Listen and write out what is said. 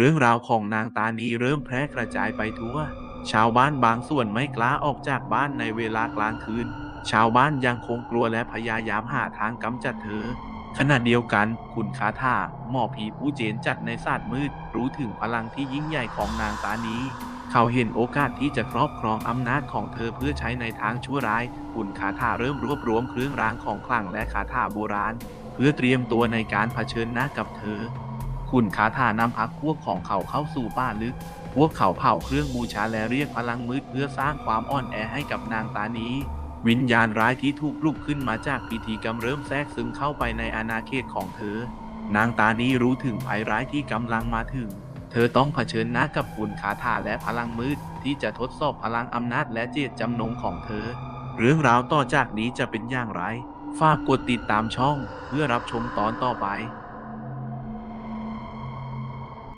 เรื่องราวของนางตานีเริ่มแพร่กระจายไปทั่ว ชาวบ้านบางส่วนไม่กล้าออกจากบ้านในเวลากลางคืน ชาวบ้านยังคงกลัวและพยายามหาทางกำจัดเธอ ขณะเดียวกันคุณคาถาหมอผีผู้เจนจัดในศาสตร์มืด รู้ถึงพลังที่ยิ่งใหญ่ของนางตานีเขาเห็นโอกาสที่จะครอบครองอำนาจของเธอเพื่อใช้ในทางชั่วร้าย คุณคาถาเริ่มรวบรวมเครื่องรางของขลังและคาถาโบราณ เพื่อเตรียมตัวในการเผชิญหน้ากับเธอ คุณคาถานำพักพวกของเขาเข้าสู่ป่าลึก พวกเขาเผาเครื่องบูชาและเรียกพลังมืดเพื่อสร้างความอ่อนแอให้กับนางตานีวิญญาณร้ายที่ถูกปลุกขึ้นมาจากพิธีกรรมเริ่มแทรกซึมเข้าไปในอาณาเขตของเธอ นางตานีรู้ถึงภัยร้ายที่กำลังมาถึง เธอต้องเผชิญหน้ากับคุณคาถาและพลังมืดที่จะทดสอบพลังอำนาจและเจตจำนงของเธอ เรื่องราวต่อจากนี้จะเป็นอย่างไร ฝากกดติดตามช่องเพื่อรับชมตอนต่อไป